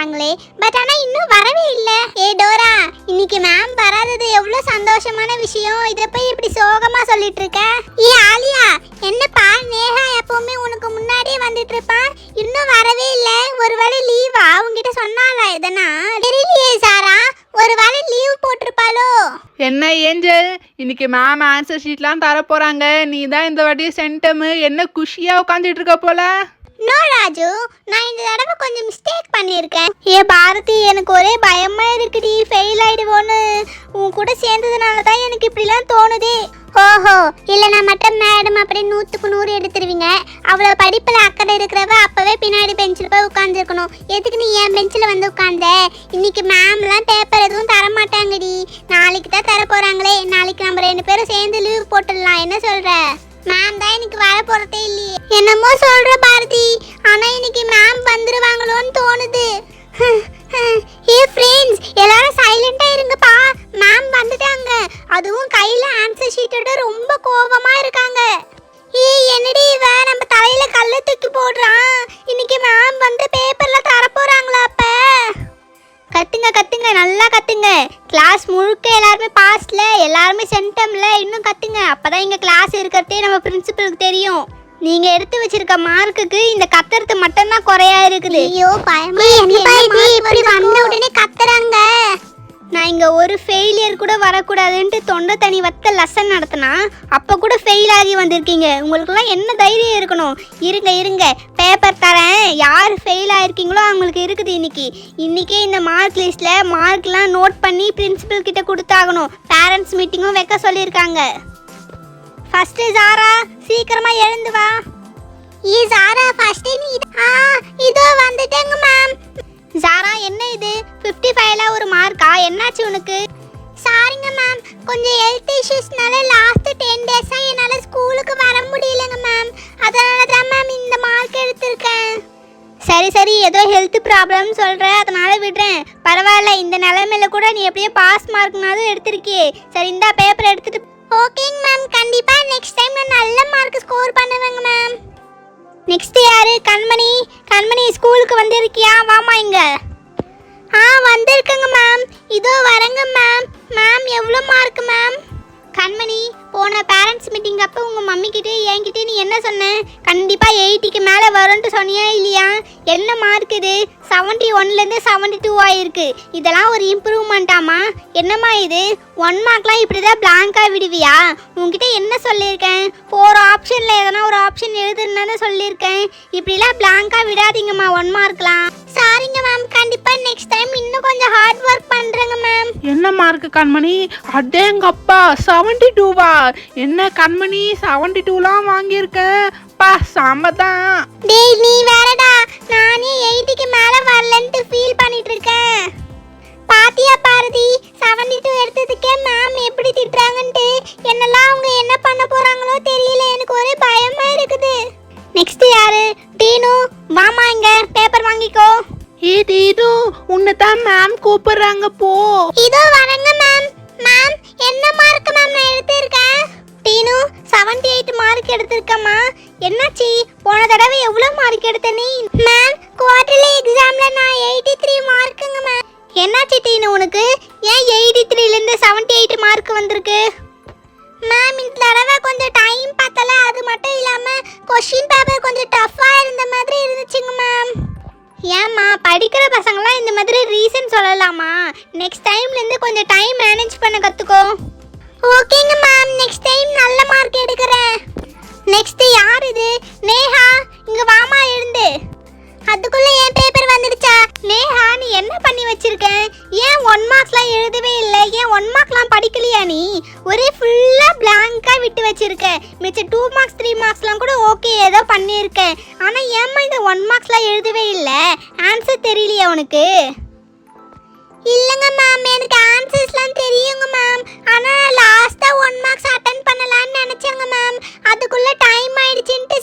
சொன்னாங்களே. பட் ஆனா இன்னும் வரவே இல்லை. ஏ டோரா இன்னைக்கு மேம் வராதது எவ்வளவு சந்தோஷமான விஷயம். இதை போய் இப்படி சோகமா சொல்லிட்டு இருக்க? ஏ ஆலியா என்னப்பா நேஹா எப்பவுமே உனக்கு முன்னாடியே வந்துட்டு இருப்பான் இன்னும் வரவே இல்லை. ஒரு ஒருவேளை லீவா உங்ககிட்ட சொன்னாலா எதனா? தெரியலையே சாரா. ஒரு ஒருவேளை லீவ் போட்டிருப்பாளோ? என்ன ஏஞ்சல்? இன்னைக்கு மேம் ஆன்சர் ஷீட்லாம் தர போறாங்க. நீ தான் இந்த வாட்டி சென்டம் என்ன குஷியா உட்காந்துட்டு இருக்க போல? நோ ராஜு. நான் இருக்கேன். ஏ பாரதி எனக்கு ஒரே பயமா இருக்குடி. ஃபெயில் ஆயிடுவோன்னு. உன் கூட சேர்ந்ததுனால தான் எனக்கு இப்படிலாம் தோணுதே. ஓஹோ இல்லைனா மட்டும் மேடம் அப்படியே நூற்றுக்கு நூறு எடுத்துருவீங்க. அவ்வளோ படிப்பில் அக்கறை இருக்கிறவ அப்போவே பின்னாடி பெஞ்சில் போய் உட்காந்துருக்கணும் எதுக்கு நீ என் பெஞ்சில் வந்து உட்காந்த இன்னைக்கு மேம்லாம் பேப்பர் எதுவும் தர மாட்டாங்கடி நாளைக்கு தான் தர போகிறாங்களே நாளைக்கு நம்ம ரெண்டு பேரும் சேர்ந்து லீவ் போட்டுடலாம். என்ன சொல்கிற மேம் தான் இன்னைக்கு வர போகிறதே இல்லையே. என்னமோ சொல்கிற பாரதி. ஆனா இன்னைக்கு மேம் வந்துருவாங்களோன்னு தோணுது. ஏ ஃப்ரெண்ட்ஸ் எல்லாரும் சைலண்டா இருங்கப்பா. மேம் வந்துட்டாங்க. அதுவும் கையில ஆன்சர் ஷீட்டோட ரொம்ப கோபமா இருக்காங்க. ஏய் என்னடி இவ? நம்ம தலையில கல்ல தூக்கி போடுறான். இன்னைக்கு மேம் வந்து பேப்பர்ல தர போறாங்களா அப்ப? கத்துங்க கத்துங்க. நல்லா கத்துங்க. கிளாஸ் முழுக்க எல்லாருமே பாஸ்ட்ல எல்லாருமே சென்டம்ல இன்னும் கத்துங்க. அப்பதான் இங்க கிளாஸ் இருக்கிறதே நம்ம பிரின்சிபலுக்கு தெரியும். நீங்க எடுத்து வச்சிருக்க மார்க்குக்கு இந்த கத்துறது மட்டும் தான் குறையா இருக்குது. ஐயோ பயமா இப்படி வந்த உடனே கத்துறாங்க. நான் இங்க ஒரு ஃபெயிலியர் கூட வரக்கூடாதுன்ட்டு தொண்டை தனி வத்த லெசன் நடத்தினா அப்ப கூட ஃபெயில் ஆகி வந்திருக்கீங்க. உங்களுக்குலாம் என்ன தைரியம் இருக்கணும்? இருங்க இருங்க. பேப்பர் தரேன். யார் ஃபெயில் ஆயிருக்கீங்களோ அவங்களுக்கு இருக்குது இன்னைக்கு. இன்னைக்கே இந்த மார்க் லிஸ்ட்ல மார்க்லாம் நோட் பண்ணி பிரின்சிபல் கிட்ட கொடுத்தாகணும். பேரண்ட்ஸ் மீட்டிங்கும் வைக்க சொல்லியிருக்காங்க. ஃபர்ஸ்ட் ஜாரா சீக்கிரமா எழுந்து வா. ஈ ஜாரா ஃபர்ஸ்ட் நீ ஆ இதோ வந்துட்டேங்க மேம் ஜாரா என்ன இது? 55 ஃபைவ்ல ஒரு மார்க்கா என்னாச்சு உனக்கு? சாரிங்க மேம் கொஞ்சம் ஹெல்த் இஷ்யூஸ்னால லாஸ்ட் டென் டேஸாக என்னால் ஸ்கூலுக்கு வர முடியலங்க மேம் அதனால தான் மேம் இந்த மார்க் எடுத்திருக்கேன். சரி சரி. ஏதோ ஹெல்த் ப்ராப்ளம் சொல்கிற அதனால விடுறேன். பரவாயில்ல. இந்த நிலைமையில கூட நீ எப்படியோ பாஸ் மார்க்னாலும் எடுத்திருக்கியே. சரி இந்த பேப்பர் எடுத்துகிட்டு ஓகேங்க மேம் கண்டிப்பாக நெக்ஸ்ட் டைம் நான் நல்ல மார்க் ஸ்கோர் பண்ணுவேங்க மேம் நெக்ஸ்ட் யாரு? கண்மணி. கண்மணி ஸ்கூலுக்கு வந்திருக்கியா? வாமா இங்க. ஆ வந்திருக்கேங்க மேம் இதோ வரேங்க மேம் மேம் எவ்வளோ மார்க் மேம் கண்மணி போன பேரண்ட்ஸ் மீட்டிங் அப்போ உங்கள் மம்மிக்கிட்டே என்கிட்ட நீ என்ன சொன்ன? கண்டிப்பாக எயிட்டிக்கு மேலே வரும்ன்ட்டு சொன்னியா இல்லையா? என்ன மார்க் இது? செவன்ட்டி ஒன்லேருந்து செவன்ட்டி டூ ஆகிருக்கு இதெல்லாம் ஒரு இம்ப்ரூவ்மெண்ட்டாமா என்னம்மா இது? ஒன் மார்க்லாம் இப்படி தான் பிளாங்காக விடுவியா? உங்ககிட்ட என்ன சொல்லியிருக்கேன்? ஃபோர் ஆப்ஷனில் எதனா ஒரு ஆப்ஷன் எழுதுன்னு சொல்லியிருக்கேன். இப்படிலாம் பிளாங்காக விடாதீங்கம்மா ஒன் மார்க்லாம் சாரிங்க மேம் கண்டிப்பாக நெக்ஸ்ட் டைம் இன்னும் கொஞ்சம் ஹார்ட் ஒர்க் பண்ணுறேங்க மேம் என்ன மார்க் கண்மணி? அடேங்கப்பா செவன்டி டூவா என்ன கண்மணி? செவன்டி டூலாம் வாங்கியிருக்க. பா செம்ம தான் டேய் நீ வேறடா. நானே எயிட்டிக்கு மேல வரலன்ட்டு ஃபீல் பண்ணிட்டு என்னாச்சு தீனு உனக்கு? ஏன் எயிட்டி த்ரீலேருந்து செவன்ட்டி எயிட் மார்க் வந்திருக்கு? மேம் இந்த தடவை கொஞ்சம் டைம் பார்த்தல அது மட்டும் இல்லாமல் கொஷின் பேப்பர் கொஞ்சம் டஃப்பாக இருந்த மாதிரி இருந்துச்சுங்க மேம் ஏம்மா படிக்கிற பசங்களாம் இந்த மாதிரி ரீசன் சொல்லலாமா? நெக்ஸ்ட் டைம்லேருந்து கொஞ்சம் டைம் மேனேஜ் பண்ண கற்றுக்கோ ஓகேங்க மேம் நெக்ஸ்ட் டைம் நல்ல மார்க் எடுக்கிறேன். நெக்ஸ்ட் யார் இது? நேஹா இங்க வச்சிருக்கேன் மிச்சம் மிச்ச டூ மார்க்ஸ் த்ரீ மார்க்ஸ்லாம் கூட ஓகே ஏதோ பண்ணியிருக்கேன். ஆனால் ஏம்மா இந்த ஒன் மார்க்ஸ்லாம் எழுதவே இல்லை? ஆன்சர் தெரியலையே உனக்கு. இல்லைங்க மேம் எனக்கு ஆன்சர்ஸ்லாம் தெரியுங்க மேம் ஆனால் லாஸ்ட்டாக ஒன் மார்க்ஸ் அட்டன் பண்ணலான்னு நினச்சேங்க மேம் அதுக்குள்ளே டைம் ஆயிடுச்சுன்ட்டு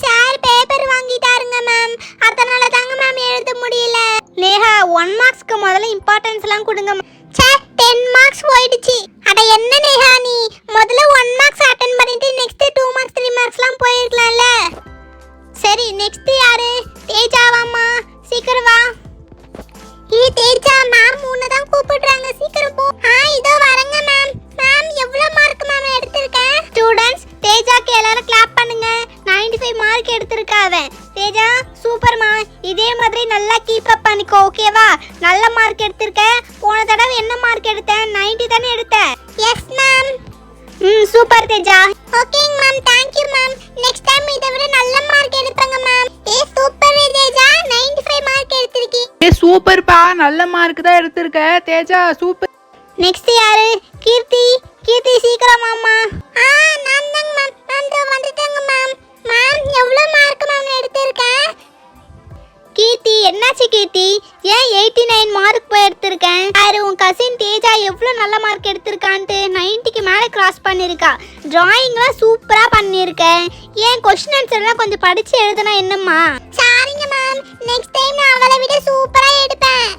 போய் மார்க் எடுத்திருக்கா அவன். தேஜா சூப்பர்மா இதே மாதிரி நல்லா கீப் அப் பண்ணிக்கோ ஓகேவா நல்ல மார்க் எடுத்திருக்க. போன தடவை என்ன மார்க் எடுத்தேன்? நைன்டி தானே எடுத்தேன். எஸ் மேம் ம் சூப்பர் தேஜா. ஓகேங்க ma'am thank you ma'am next time இதை விட நல்ல மார்க் எடுப்பங்க மேம் ஏ சூப்பர் தேஜா. 95 மார்க் எடுத்திருக்கீங்க. ஏ சூப்பர்ப்பா நல்ல மார்க் தான் எடுத்திருக்க. தேஜா சூப்பர் நெக்ஸ்ட் யாரு? கீர்த்தி. கீர்த்தி சீக்கிரம் மாமா ஆ நான் தாங்க மேம் வந்து வந்துட்டேன் எவ்வளோ மார்க் மேம் எடுத்திருக்கேன் கீர்த்தி என்னாச்சு கீர்த்தி? ஏன் எயிட்டி நைன் மார்க் போய் எடுத்திருக்கேன் யாரு உன் கசின் தேஜா எவ்வளோ நல்ல மார்க் எடுத்திருக்கான்ட்டு நைன்ட்டிக்கு மேலே கிராஸ் பண்ணியிருக்கா டிராயிங்லாம் சூப்பராக பண்ணியிருக்கேன் ஏன் கொஸ்டின் ஆன்சர்லாம் கொஞ்சம் படித்து எழுதுனா என்னம்மா? சாரிங்க மேம் நெக்ஸ்ட் டைம் நான் அவளை விட சூப்பராக எடுப்பேன்.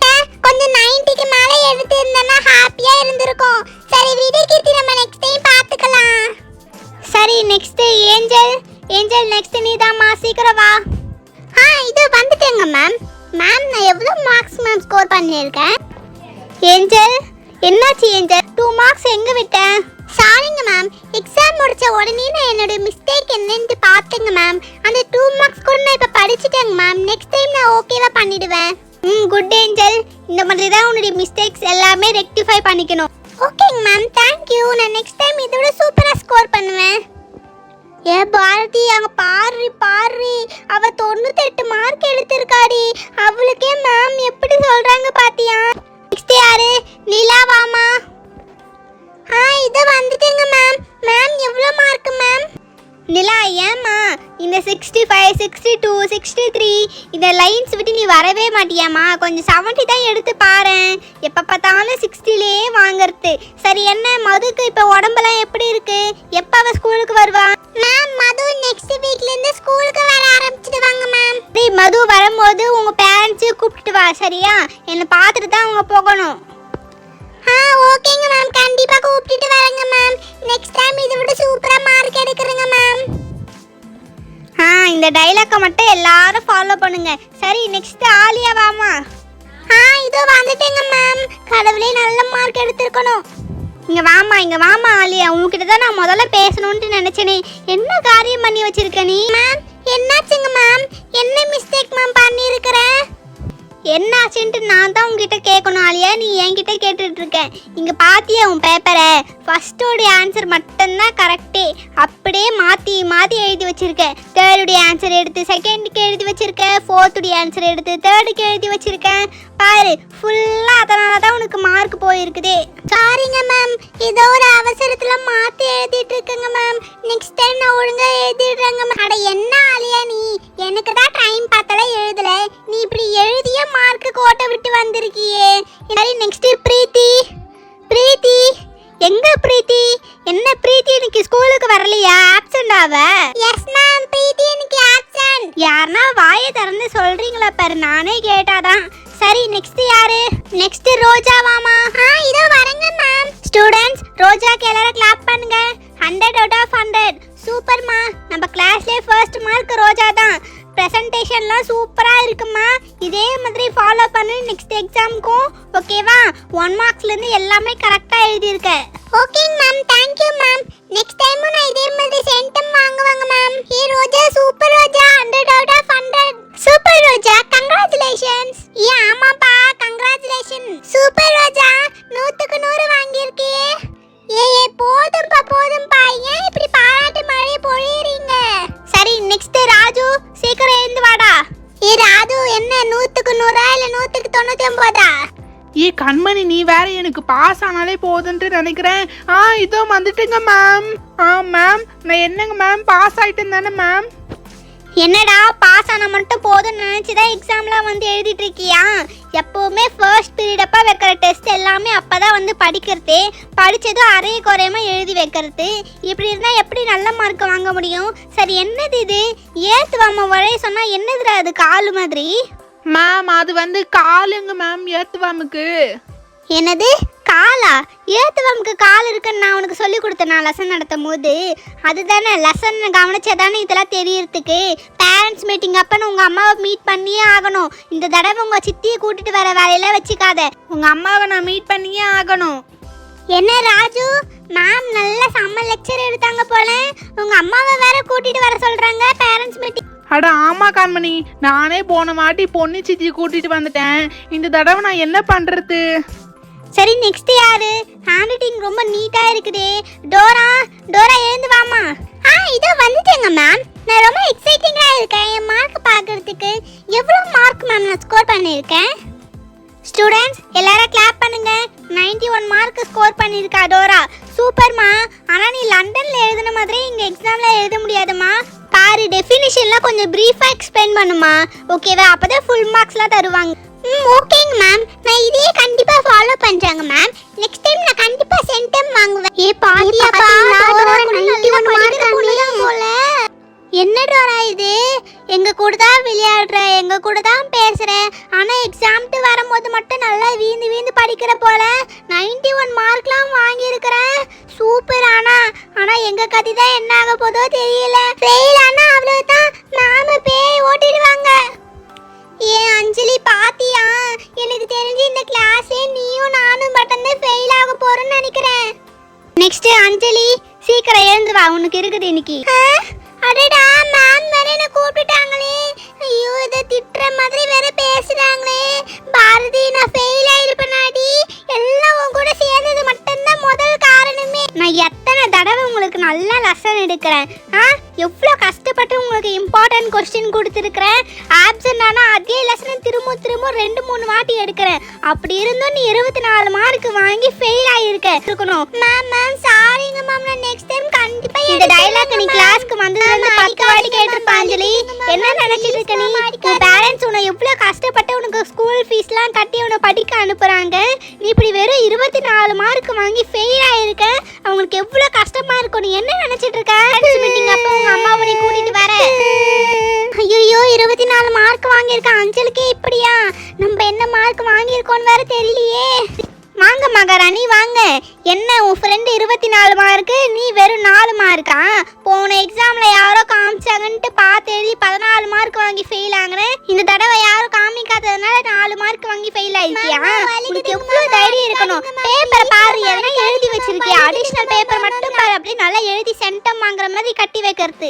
கொஞ்சம் நைன்ட்டிக்கு மேலே எடுத்திருந்தேன்னா ஹாப்பியாக இருந்திருக்கும். சரி விடு கீர்த்தி. நம்ம நெக்ஸ்ட் டைம் பார்த்துக்கலாம். சரி நெக்ஸ்ட் ஏஞ்சல். ஏஞ்சல் நெக்ஸ்ட் நீதாம்மா சீக்கிரம் வா. ஆ இது வந்துட்டேங்க மேம் மேம் நான் எவ்வளோ மார்க்ஸ் மேம் ஸ்கோர் பண்ணியிருக்கேன்? ஏஞ்சல் என்னாச்சு ஏஞ்சல்? டூ மார்க்ஸ் எங்கே விட்டேன்? சாரிங்க மேம் எக்ஸாம் முடிச்ச உடனே நான் என்னோட மிஸ்டேக் என்னன்னு பார்த்தேங்க மேம் அந்த டூ மார்க்ஸ் கூட நான் இப்போ படிச்சுட்டேங்க மேம் நெக்ஸ்ட் டைம் நான் ஓகேவா பண்ணிடுவேன். ம் குட் ஏஞ்சல். இந்த மாதிரி தான் உன்னுடைய மிஸ்டேக்ஸ் எல்லாமே ரெக்டிஃபை பண்ணிக்கணும். ஓகேங்க மேம் தேங்க்யூ நான் நெக்ஸ்ட் டைம் இதை விட சூப்பராக ஸ்கோர் பண்ணுவேன். ஏ பாரதி அங்க பாரு பாரு. அவ தொண்ணூத்தெட்டு மார்க் எடுத்திருக்காடி. அவளுக்கே மேம் எப்படி சொல்றாங்க பாத்தியா? நெக்ஸ்ட் யாரு? நிலாவாமா ஆ இது வந்துட்டேங்க மேம் மேம் எவ்வளோ மார்க் மேம் நிலா ஏம்மா? இந்த sixty five sixty two sixty three இந்த லைன்ஸ் விட்டு நீ வரவே மாட்டியாம்மா. கொஞ்சம் செவன்ட்டி தான் எடுத்து பாரேன். எப்போ பார்த்தாலும் சிக்ஸ்டிலே வாங்குறது. சரி என்ன? மதுக்கு இப்போ உடம்பெல்லாம் எப்படி இருக்கு? எப்போ அவள் ஸ்கூலுக்கு வருவா? மேம் மது நெக்ஸ்ட் வீக்ல இருந்து ஸ்கூலுக்கு வர ஆரம்பிச்சிடுவாங்க மேம் டேய் மது வரும்போது உங்க பேரண்ட்ஸு கூப்பிட்டு வா சரியா? என்னை பார்த்துட்டு தான் அவங்க போகணும். ஆ ஓகேங்க மேம் கண்டிப்பா கூப்பிட்டுட்டு வரேங்க மேம் நெக்ஸ்ட் டைம் இதை விட சூப்பரா மார்க் எடுக்கிறேங்க மேம் ஆ இந்த டைலாக்கை மட்டும் எல்லாரும் ஃபாலோ பண்ணுங்க. சரி நெக்ஸ்ட் ஆலியா வாமா ஆ இதோ வந்துட்டேங்க மேம் கடவுளே நல்ல மார்க் எடுத்திருக்கணும். இங்க வாமா இங்க வாமா ஆலியா. உன்கிட்ட தான் நான் முதல்ல பேசணும்னு நினைச்சேனே. என்ன காரியம் பண்ணி வச்சிருக்க நீ? மேம் என்னாச்சுங்க மேம் என்ன மிஸ்டேக் மேம் பண்ணியிருக்கிறேன் என்னாச்சுன்ட்டு நான் தான் உங்ககிட்ட கேட்கணும் ஆலியா. நீ என்கிட்ட கேட்டுட்டு இருக்க இங்க பாத்தியா உன் பேப்பரை ஃபர்ஸ்டோடைய ஆன்சர் மட்டும்தான் கரெக்டே அப்படியே மாத்தி மாத்தி எழுதி வச்சிருக்க. தேர்டுடைய ஆன்சர் எடுத்து செகண்டுக்கு எழுதி வச்சிருக்க. ஃபோர்த்துடைய ஆன்சர் எடுத்து தேர்டுக்கு எழுதி வச்சிருக்கேன் பாரு ஃபுல்லா அதனால தான் உனக்கு மார்க் போயிருக்குதே. சாரிங்க மேம் ஏதோ ஒரு அவசரத்துல மாத்தி எழுதிட்டு இருக்கேங்க மேம் நெக்ஸ்ட் டைம் நான் ஒழுங்கா எழுதிடுறேங்க மேம் அட என்ன ஆலியா நீ? எனக்கு தான் டைம் பார்த்தல எழுதல. நீ இப்படி எழுதிய மார்க்கு கோட்டை விட்டு வந்திருக்கியே. சரி நெக்ஸ்ட் பிரீத்தி. பிரீத்தி எங்க பிரீத்தி? என்ன பிரீத்தி இன்னைக்கு ஸ்கூலுக்கு வரலையா? ஆப்சென்ட் ஆவ? எஸ் மேம் பிரீத்தி இன்னைக்கு ஆப்சென்ட் யாருன்னா வாயை திறந்து சொல்றீங்களா பாரு. நானே கேட்டாதான். சரி நெக்ஸ்ட் யாரு? நெக்ஸ்ட் ரோஜா மாமா. ஆ இதோ வரேங்க மேம் ஸ்டூடண்ட்ஸ் ரோஜாக்கு எல்லாரும் கிளாப் பண்ணுங்க. ஹண்ட்ரட் அவுட் ஆஃப் ஹண்ட்ரட் சூப்பர்மா நம்ம கிளாஸ்லேயே ஃபர்ஸ்ட் மார்க் ரோஜா தான். ப்ரெசன்டேஷன்லாம் சூப்பராக இருக்குமா இதே மாதிரி ஃபாலோ பண்ணி நெக்ஸ்ட் எக்ஸாமுக்கும் ஓகேவா ஒன் மார்க்ஸ்லேருந்து எல்லாமே கரெக்டாக எழுதியிருக்க. ஓகேங்க மேம் தேங்க் ஆனாலே போதுன்ட்டு நினைக்கிறேன். ஆ இதோ வந்துட்டுங்க மேம் ஆ மேம் நான் என்னங்க மேம் பாஸ் ஆயிட்டேன் தானே மேம் என்னடா பாஸ் ஆனா மட்டும் போதும்னு நினைச்சுதான் எக்ஸாம்லாம் வந்து எழுதிட்டு இருக்கியா எப்பவுமே ஃபர்ஸ்ட் பீரியட் அப்ப வைக்கிற டெஸ்ட் எல்லாமே அப்பதான் வந்து படிக்கிறது. படிச்சதும் அரைய குறையமா எழுதி வைக்கிறது. இப்படி இருந்தா எப்படி நல்ல மார்க் வாங்க முடியும்? சரி என்னது இது? ஏத்து வாம வரைய சொன்னா என்னதுடா அது காலு மாதிரி? மேம் அது வந்து காலுங்க மேம் ஏத்துவாமுக்கு. என்னது? காலா? ஏத்துவம்க்கு கால் இருக்குன்னு நான் உனக்கு சொல்லி கொடுத்தேன். நான் லெசன் நடத்தும் போது. அதுதானே லெசன் கவனிச்சே தானே இதெல்லாம் தெரியறதுக்கு. பேரண்ட்ஸ் மீட்டிங் அப்பன்னு உங்கள் அம்மாவை மீட் பண்ணியே ஆகணும். இந்த தடவை உங்கள் சித்தியை கூட்டிட்டு வர வேலையெல்லாம் வச்சுக்காத. உங்கள் அம்மாவை நான் மீட் பண்ணியே ஆகணும். என்ன ராஜு? மேம் நல்ல செம்ம லெக்சர் எடுத்தாங்க போல. உங்கள் அம்மாவை வேற கூட்டிட்டு வர சொல்கிறாங்க பேரண்ட்ஸ் மீட்டிங் அட ஆமா கண்மணி. நானே போன வாட்டி பொண்ணு சித்தி கூட்டிட்டு வந்துட்டேன். இந்த தடவை நான் என்ன பண்றது? சரி நெக்ஸ்ட் யாரு? ஹேண்ட் ரைட்டிங் ரொம்ப நீட்டா இருக்குதே. டோரா டோரா எழுந்து வாமா ஆ இதோ வந்துட்டேங்க மேம் நான் ரொம்ப எக்ஸைட்டிங்காக இருக்கேன். என் மார்க் பார்க்கறதுக்கு எவ்வளோ மார்க் மேம் நான் ஸ்கோர் பண்ணியிருக்கேன்? ஸ்டூடெண்ட்ஸ் எல்லாரும் கிளாப் பண்ணுங்க. 91 ஒன் மார்க் ஸ்கோர் பண்ணியிருக்கா டோரா. சூப்பர்மா ஆனால் நீ லண்டனில் எழுதின மாதிரி இங்கே எக்ஸாமில் எழுத முடியாதுமா. பாரு டெஃபினிஷன்லாம் கொஞ்சம் ப்ரீஃபாக எக்ஸ்பிளைன் பண்ணுமா. ஓகேவா அப்போ தான் ஃபுல் மார்க்ஸ்லாம் தருவாங்க. ம் ஓகேங்க மேம் நான் இதையே கண்டிப்பா ஃபாலோ பண்றாங்க மேம் நெக்ஸ்ட் டைம் நான் கண்டிப்பா சென்டம் வாங்குவேன். ஏ பாத்தியாப்பா டோரா 91 மார்க் போல. என்ன டோரா இது? எங்க கூட தான் விளையாடுற எங்க கூட தான் பேசுற. ஆனா எக்ஸாம்ட்டு வரும்போது மட்டும் நல்லா வீந்து வீந்து படிக்கிற போல. 91 ஒன் மார்க்லாம் வாங்கியிருக்கிற சூப்பர் ஆனா. ஆனா எங்க கதி தான் என்ன ஆக போதோ தெரியல. ஃபெயில் ஆனா அவ்வளவுதான். எழுந்து ஆ எவ்வளோ கஷ்டப்பட்டு உங்களுக்கு இம்பார்ட்டன்ட் கொஸ்டின் கொடுத்துருக்குறேன். ஆப்சண்ட் ஆனால் அதே லெசனை திரும்ப திரும்ப ரெண்டு மூணு வாட்டி எடுக்கிறேன். அப்படி இருந்தும் நீ இருபத்தி நாலு மார்க் வாங்கி ஃபெயில் ஆகிருக்க இருக்கணும். மேம் மேம் சாரிங்க மேம் நான் நெக்ஸ்ட் டைம் கண்டிப்பா இந்த டயலாக் நீ கிளாஸ்க்கு வந்ததுல இருந்து பத்து வாட்டி கேட்டிருப்ப அஞ்சலி. என்ன நினைச்சிட்டு இருக்க நீ? உன் பேரண்ட்ஸ் உன்னை எவ்வளோ கஷ்டப்பட்டு உனக்கு ஸ்கூல் ஃபீஸ்லாம் கட்டி உன்னை படிக்க அனுப்புறாங்க. நீ இப்படி வெறும் இருபத்தி நாலு மார்க் வாங்கி ஃபெயில் ஆயிருக்க. அவங்களுக்கு எவ்வளோ கஷ்டமா இருக்கும். நீ என்ன நினைச்சிட்டு இருக்க? மீட்டிங் அப்போ உங்க அம்மாவை நீ கூட்டிட்டு வர. ஐயோ இருபத்தி நாலு மார்க் வாங்கியிருக்க. அஞ்சலுக்கே இப்படியா? நம்ம என்ன மார்க் வாங்கியிருக்கோன்னு வேற தெரியலையே. வாங்க மகாராணி வாங்க. என்ன உன் ஃப்ரெண்டு இருபத்தி நாலு மார்க்கு நீ வெறும் நாலு மார்க்கா போன எக்ஸாம்ல யாரோ காமிச்சாங்கன்ட்டு பார்த்து எழுதி பதினாலு மார்க் வாங்கி ஃபெயில் ஆகுறேன். இந்த தடவை யாரும் காமிக்காததுனால நாலு மார்க் வாங்கி ஃபெயில் ஆயிருக்கியா உனக்கு எவ்வளவு தைரியம் இருக்கணும். பேப்பரை பாரு எதனா எழுதி வச்சிருக்கியா அடிஷனல் பேப்பர் மட்டும் பாரு எழுதி சென்டம் வாங்குற மாதிரி கட்டி வைக்கிறது.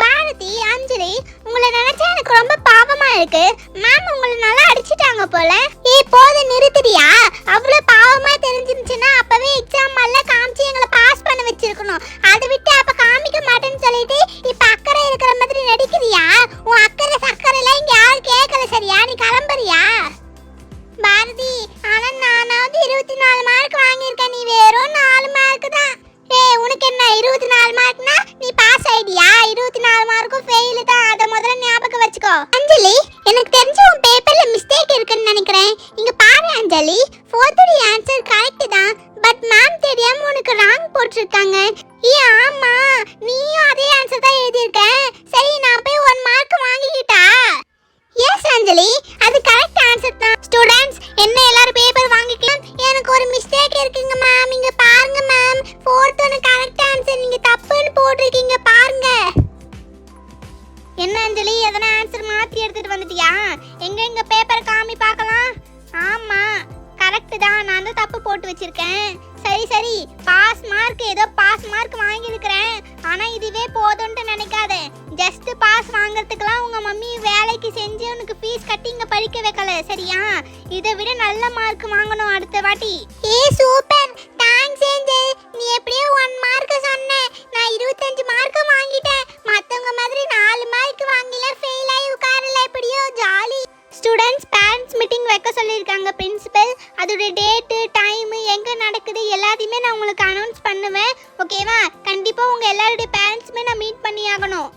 பாரதி அஞ்சலி உங்களை நினைச்சா எனக்கு ரொம்ப பாவமா இருக்கு. மேம் உங்களை நல்லா அடிச்சிட்டாங்க போல. ஏய் போது நிறுத்துறியா? அவ்வளவு பாவமா தெரிஞ்சிருந்துச்சுன்னா அப்பவே எக்ஸாம் எல்லாம் காமிச்சு எங்களை பாஸ் பண்ண வச்சிருக்கணும். அதை விட்டு அப்ப காமிக்க மாட்டேன்னு சொல்லிட்டு இப்ப அக்கறை இருக்கிற மாதிரி நடிக்கிறியா? உன் அக்கறை சக்கரை எல்லாம் இங்க யாரும் கேட்கல சரியா? நீ கிளம்புறியா? பாரதி ஆனா நானாவது இருபத்தி நாலு மார்க் வாங்கியிருக்கேன். நீ வெறும் நாலு மார்க் தான். உனக்கு என்ன இருபத்தி நாலு மார்க்னா நீ பாஸ் ஆயிடியா இருபத்தி நாலு மார்க்கும் ஃபெயிலு தான். அதை முதல்ல ஞாபகம் வச்சுக்கோ. அஞ்சலி எனக்கு தெரிஞ்ச உன் பேப்பர்ல மிஸ்டேக் இருக்குன்னு நினைக்கிறேன். இங்க பாரு அஞ்சலி ஃபோர்த்துடைய ஆன்சர் கரெக்ட் தான். பட் மேம் தெரியாம உனக்கு ராங் போட்டிருக்காங்க. ஏ ஆமா. நீயும் அதே ஆன்சர் தான் எழுதியிருக்க. சரி நான் போய் ஒன் மார்க் வாங்கிக்கிட்டா? எஸ் அஞ்சலி. அது வேலைக்கு உனக்கு ஃபீஸ் கட்டி இங்க படிக்க வைக்கல சரியா? இதை விட நல்ல மார்க் வாங்கணும் அடுத்த வாட்டி. ஏ சூப்பர். Thanks Angel. நீ எப்படியோ ஒன் மார்க் சொன்ன. நான் இருபத்தஞ்சு மார்க் வாங்கிட்டேன். மத்தவங்க மாதிரி நாலு மார்க் வாங்கில ஃபெயில் ஆகி உட்காரல எப்படியோ ஜாலி ஸ்டூடெண்ட்ஸ் பேரண்ட்ஸ் மீட்டிங் வைக்க சொல்லியிருக்காங்க பிரின்சிபல் அதோட டேட்டு டைமு எங்கே நடக்குது எல்லாத்தையுமே நான் உங்களுக்கு அனௌன்ஸ் பண்ணுவேன். ஓகேவா கண்டிப்பாக உங்கள் எல்லாருடைய பேரண்ட்ஸுமே நான் மீட் பண்ணி ஆகணும்